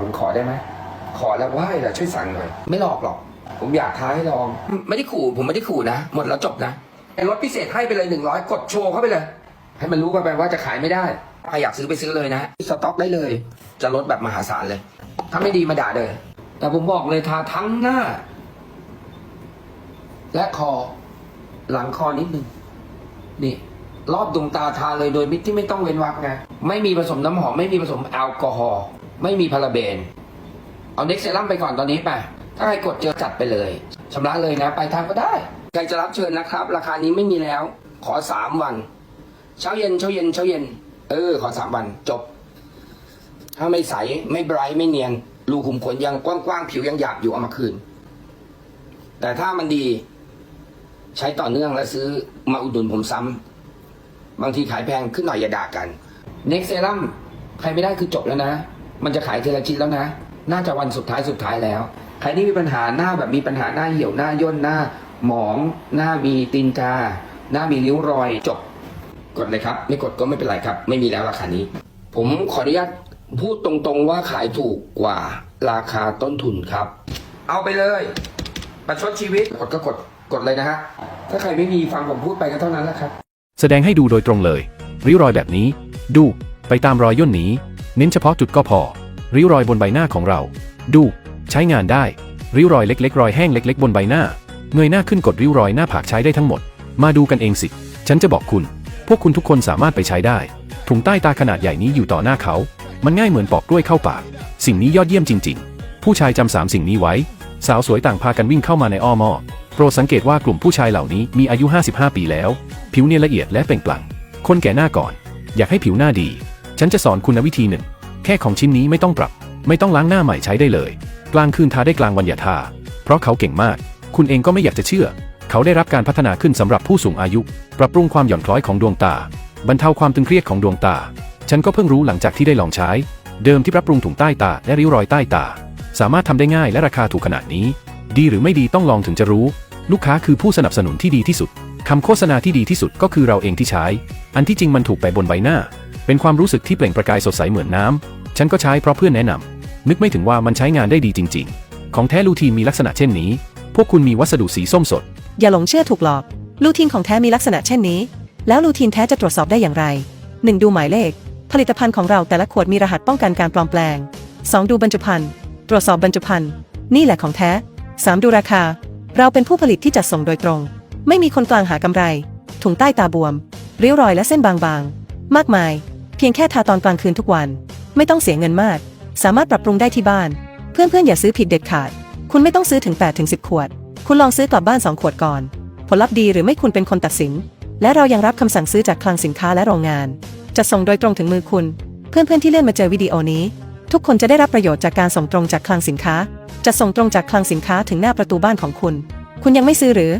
ผมขอได้ไหม ขอแล้วไหว้แหละช่วยสั่งหน่อย ไม่หลอกหรอก ผมอยากท้าให้ลอง ไม่ได้ขู่ผมไม่ได้ขู่นะ หมดแล้วจบนะไอ้รถพิเศษให้ไปเลยหนึ่งร้อยกดโชว์เข้าไปเลย ให้มันรู้กันไปว่าจะขายไม่ได้ใครอยากซื้อไปซื้อเลยนะ สต็อกได้เลย จะลดแบบมหาศาลเลย ถ้าไม่ดีมาด่าเลย แต่ผมบอกเลยทาทั้งหน้า และคอ หลังคอนิดนึง นี่ รอบดวงตาทาเลยโดยที่ไม่ต้องเว้นวรรคไงไม่มีผสมน้ำหอม ไม่มีผสมแอลกอฮอล์ ไม่มีพาราเบน เอาเน็กเซรั่มไปก่อนตอนนี้ไปถ้าใครกดเจอจัดไปเลยชำระเลยนะ ไปทางก็ได้ ใครจะรับเชิญนะครับ ราคานี้ไม่มีแล้ว ขอสามวัน เช้าเย็นเช้าเย็นเช้าเย็น เออ ขอสามวันจบ ถ้าไม่ใสไม่ไบรท์ไม่เนียนรูขุมขนยังกว้างๆผิวยังหยาบอยู่เอามาคืน แต่ถ้ามันดี ใช้ต่อเนื่องและซื้อมาอุดหนุนผมซ้ำบางทีขายแพงขึ้นหน่อยอย่าด่ากันเน็กเซรั่มใครไม่ได้คือจบแล้วนะ มันจะขายทีละชิ้นแล้วนะ น่าจะวันสุดท้ายสุดท้ายแล้ว ใครที่มีปัญหาหน้าแบบมีปัญหาหน้าเหี่ยวหน้าย่นหน้า หมองหน้ามีตีนกา หน้ามีริ้วรอยจบ กดเลยครับ ไม่กดก็ไม่เป็นไรครับ ไม่มีแล้วราคานี้ ผมขออนุญาตพูดตรงๆว่าขายถูกกว่าราคาต้นทุนครับ เอาไปเลยประชดชีวิตกดก็กดกดเลยนะฮะถ้าใครไม่มีฟังผมพูดไปก็เท่านั้นแหละครับ แสดงให้ดูโดยตรงเลย ริ้วรอยแบบนี้ ดูไปตามรอยย่นนี้ เน้นเฉพาะจุดก็พอ ริ้วรอยบนใบหน้าของเรา ดู ใช้งานได้ ริ้วรอยเล็ก ๆ รอยแห้งเล็ก ๆ บนใบหน้า เงยหน้าขึ้นกดริ้วรอยหน้าผากใช้ได้ทั้งหมด มาดูกันเองสิ ฉันจะบอกคุณ พวกคุณทุกคนสามารถไปใช้ได้ ถุงใต้ตาขนาดใหญ่นี้อยู่ต่อหน้าเขา มันง่ายเหมือนปอกกล้วยเข้าปาก สิ่งนี้ยอดเยี่ยมจริง ๆ ผู้ชายจำสามสิ่งนี้ไว้ สาวสวยต่างพากันวิ่งเข้ามาในอ้อมอโปรดสังเกตว่ากลุ่มผู้ชายเหล่านี้มีอายุ 55 ปีแล้ว ผิวเนียนละเอียดและเปล่งปลั่ง คนแก่หน้าก่อน อยากให้ผิวหน้าดี ฉันจะสอนคุณวิธีหนึ่ง แค่ของชิ้นนี้ไม่ต้องปรับ ไม่ต้องล้างหน้าใหม่ใช้ได้เลย กลางคืนทาได้กลางวันอย่าทา เพราะเขาเก่งมาก คุณเองก็ไม่อยากจะเชื่อ เขาได้รับการพัฒนาขึ้นสำหรับผู้สูงอายุ ปรับปรุงความหย่อนคล้อยของดวงตา บรรเทาความตึงเครียดของดวงตา ฉันก็เพิ่งรู้หลังจากที่ได้ลองใช้ เดิมที่ปรับปรุงถุงใต้ตาและริ้วรอยใต้ตา สามารถทำได้ง่ายและราคาถูกขนาดนี้ ดีหรือไม่ดีต้องลองถึงจะรู้ ลูกค้าคือผู้สนับสนุนที่ดีที่สุดคำโฆษณาที่ดีที่สุดก็คือเราเองที่ใช้ อันที่จริงมันถูกไปบนใบหน้า เป็นความรู้สึกที่เปล่งประกายสดใสเหมือนน้ำ ฉันก็ใช้เพราะเพื่อนแนะนำ นึกไม่ถึงว่ามันใช้งานได้ดีจริง ๆ ของแท้ลูทีนมีลักษณะเช่นนี้ พวกคุณมีวัสดุสีส้มสด อย่าหลงเชื่อถูกหลอก ลูทีนของแท้มีลักษณะเช่นนี้ แล้วลูทีนแท้จะตรวจสอบได้อย่างไร 1. ดูหมายเลข ผลิตภัณฑ์ของเราแต่ละขวดมีรหัสป้องกันการปลอมแปลง 2. ดูบรรจุภัณฑ์ ตรวจสอบบรรจุภัณฑ์ นี่แหละของแท้ 3. ดูราคา เราเป็นผู้ผลิตที่จัดส่งโดยตรง ไม่มีคนกลางหากำไร ถุงใต้ตาบวม เริ้วรอยและเส้นบางๆ มากมาย พียงแค่ทาตอนกลางคืนทุกวัน ไม่ต้องเสียเงินมาก สามารถปรับปรุงได้ที่บ้าน เพื่อนๆอย่าซื้อผิดเด็ดขาด คุณไม่ต้องซื้อถึง8ถึง10 ขวด คุณลองซื้อกลับบ้าน 2 ขวดก่อน ผลลัพธ์ดีหรือไม่คุณเป็นคนตัดสิน และเรายังรับคำสั่งซื้อจากคลังสินค้าและโรงงาน จะส่งโดยตรงถึงมือคุณ เพื่อนๆที่เลื่อนมาเจอวิดีโอนี้ ทุกคนจะได้รับประโยชน์จากการส่งตรงจากคลังสินค้า จะส่งตรงจากคลังสินค้าถึงหน้าประตูบ้านของคุณ คุณยังไม่ซื้อหรือ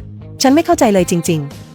ฉันไม่เข้าใจเลยจริง ๆ